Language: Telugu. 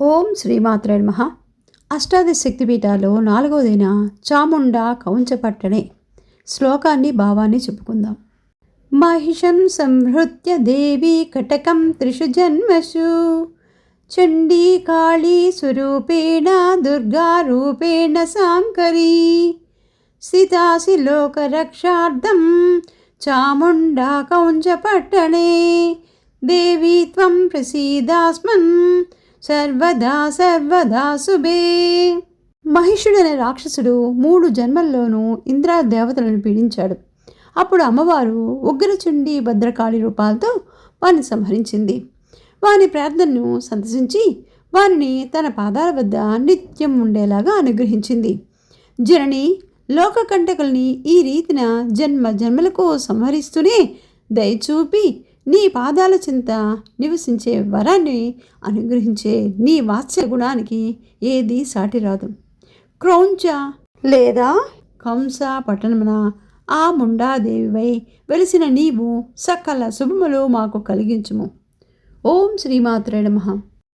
ఓం శ్రీమాత్రే నమ. అష్టాదశ శక్తిపీఠాల్లో నాలుగవదైన చాముండా కౌంచపట్టణే శ్లోకాన్ని భావాన్ని చెప్పుకుందాం. మహిషం సంహృత్య దేవి కటకం త్రిషు జన్మసు చండీ కాళీ స్వరూపేణ దుర్గారూపేణ సాంకరీ. స్థితాసి లోకరక్షార్థం చాముండా కౌంచపట్టణే. దేవీ త్వం ప్రసీదాస్మన్ సర్వదా సర్వదా శుభే. మహిషుడనే రాక్షసుడు మూడు జన్మల్లోనూ ఇంద్రా దేవతలను పీడించాడు. అప్పుడు అమ్మవారు ఉగ్రచుండి భద్రకాళి రూపాలతో వారిని సంహరించింది. వారి ప్రార్థనను సంతసించి వారిని తన పాదాల వద్ద నిత్యం ఉండేలాగా అనుగ్రహించింది. జనని లోక కంటకుల్ని ఈ రీతిన జన్మ జన్మలకు సంహరిస్తూనే దయచూపి నీ పాదాల చింత నివసించే వరాన్ని అనుగ్రహించే నీ వాత్స గుణానికి ఏది సాటిరాదు క్రౌంచ లేదా కంస పట్టణమున ఆ ముండాదేవివై వెలిసిన నీవు సకల శుభములు మాకు కలిగించుము. ఓం శ్రీమాత్రే నమః.